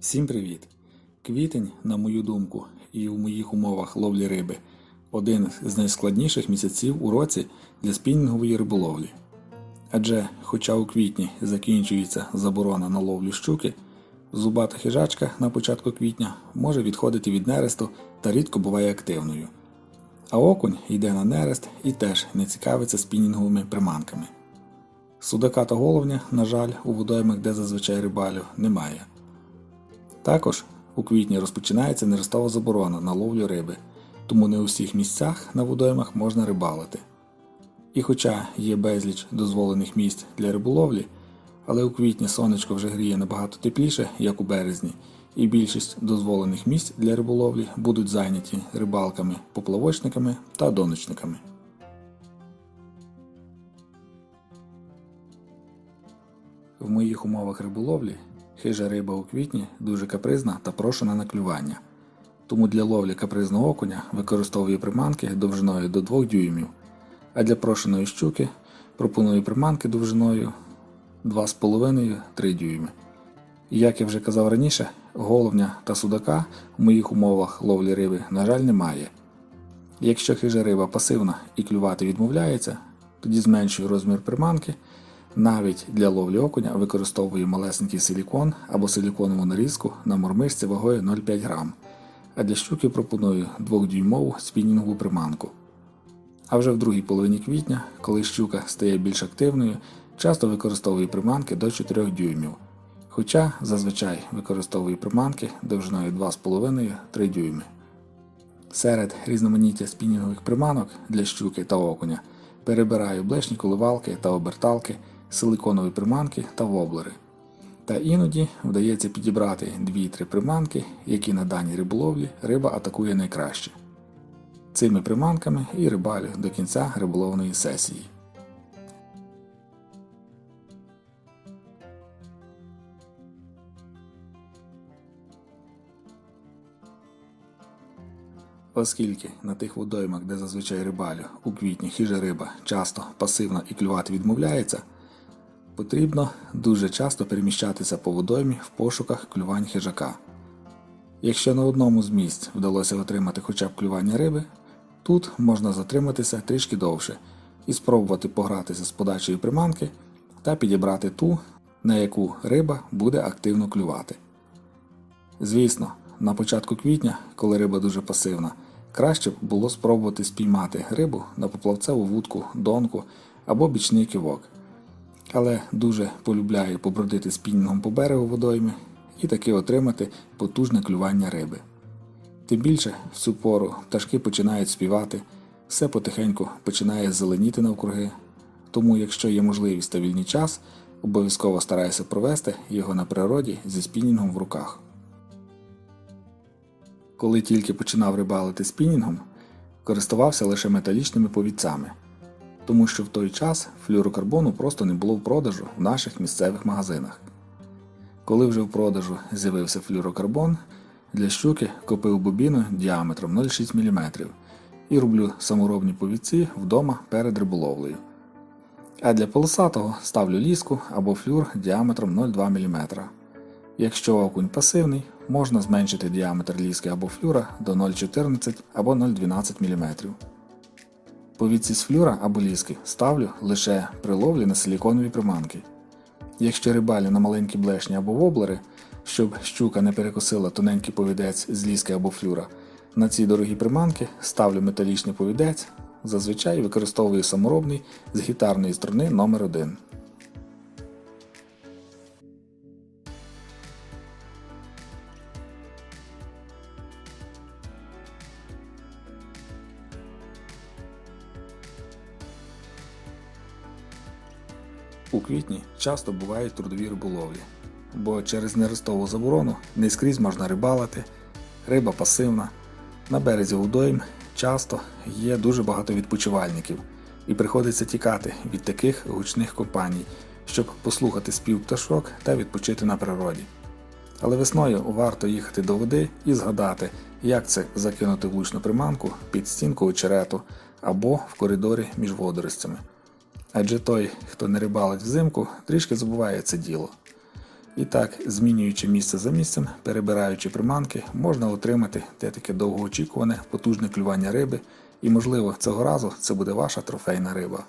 Всім привіт! Квітень, на мою думку, і у моїх умовах ловлі риби один з найскладніших місяців у році для спінінгової риболовлі. Адже, хоча у квітні закінчується заборона на ловлю щуки, зубата хижачка на початку квітня може відходити від нересту та рідко буває активною. А окунь йде на нерест і теж не цікавиться спінінговими приманками. Судака та головня, на жаль, у водоймах, де зазвичай рибалю, немає. Також у квітні розпочинається нерестова заборона на ловлю риби, тому не у всіх місцях на водоймах можна рибалити. І хоча є безліч дозволених місць для риболовлі, але у квітні сонечко вже гріє набагато тепліше, як у березні, і більшість дозволених місць для риболовлі будуть зайняті рибалками, поплавочниками та доночниками. В моїх умовах риболовлі хижа риба у квітні дуже капризна та прошена на клювання. Тому для ловлі капризного окуня використовую приманки довжиною до 2 дюймів, а для прошеної щуки пропоную приманки довжиною 2,5-3 дюйми. І як я вже казав раніше, головня та судака в моїх умовах ловлі риби, на жаль, немає. Якщо хижа риба пасивна і клювати відмовляється, тоді зменшую розмір приманки. Навіть для ловлі окуня використовую малесенький силікон або силіконову нарізку на мормишці вагою 0,5 грам, а для щуки пропоную 2-дюймову спінінгову приманку. А вже в другій половині квітня, коли щука стає більш активною, часто використовую приманки до 4 дюймів. Хоча зазвичай використовую приманки довжиною 2,5-3 дюйми. Серед різноманіття спінінгових приманок для щуки та окуня перебираю блешні коливалки та оберталки, силиконові приманки та воблери. Та іноді вдається підібрати 2-3 приманки, які на даній риболовлі риба атакує найкраще. Цими приманками і рибалю до кінця риболовної сесії. Оскільки на тих водоймах, де зазвичай рибалю у квітні хижа риба часто пасивна і клювати відмовляється, потрібно дуже часто переміщатися по водоймі в пошуках клювань хижака. Якщо на одному з місць вдалося отримати хоча б клювання риби, тут можна затриматися трішки довше і спробувати погратися з подачею приманки та підібрати ту, на яку риба буде активно клювати. Звісно, на початку квітня, коли риба дуже пасивна, краще б було спробувати спіймати рибу на поплавцеву вудку, донку або бічний кивок. Але дуже полюбляю побродити спіннінгом по берегу водойми і таки отримати потужне клювання риби. Тим більше в цю пору пташки починають співати, все потихеньку починає зеленіти навкруги. Тому, якщо є можливість та вільний час, обов'язково стараюся провести його на природі зі спінінгом в руках. Коли тільки починав рибалити спінінгом, користувався лише металічними повідцями, тому що в той час флюрокарбону просто не було в продажу в наших місцевих магазинах. Коли вже в продажу з'явився флюрокарбон, для щуки купив бобіну діаметром 0,6 мм і роблю саморобні повідці вдома перед риболовлею. А для полосатого ставлю ліску або флюр діаметром 0,2 мм. Якщо окунь пасивний, можна зменшити діаметр ліски або флюра до 0,14 або 0,12 мм. Повідці з флюра або ліски ставлю лише при ловлі на силіконові приманки. Якщо рибалі на маленькі блешні або воблери, щоб щука не перекосила тоненький повідець з ліски або флюра, на ці дорогі приманки ставлю металічний повідець, зазвичай використовую саморобний з гітарної струни номер 1 У квітні часто бувають трудові риболовлі, бо через нерестову заборону не скрізь можна рибалити, риба пасивна. На березі водойм часто є дуже багато відпочивальників, і приходиться тікати від таких гучних компаній, щоб послухати спів пташок та відпочити на природі. Але весною варто їхати до води і згадати, як це закинути влучну приманку під стінку очерету або в коридорі між водоростями. Адже той, хто не рибалить взимку, трішки забуває це діло. І так, змінюючи місце за місцем, перебираючи приманки, можна отримати те таке довгоочікуване, потужне клювання риби, і можливо цього разу це буде ваша трофейна риба.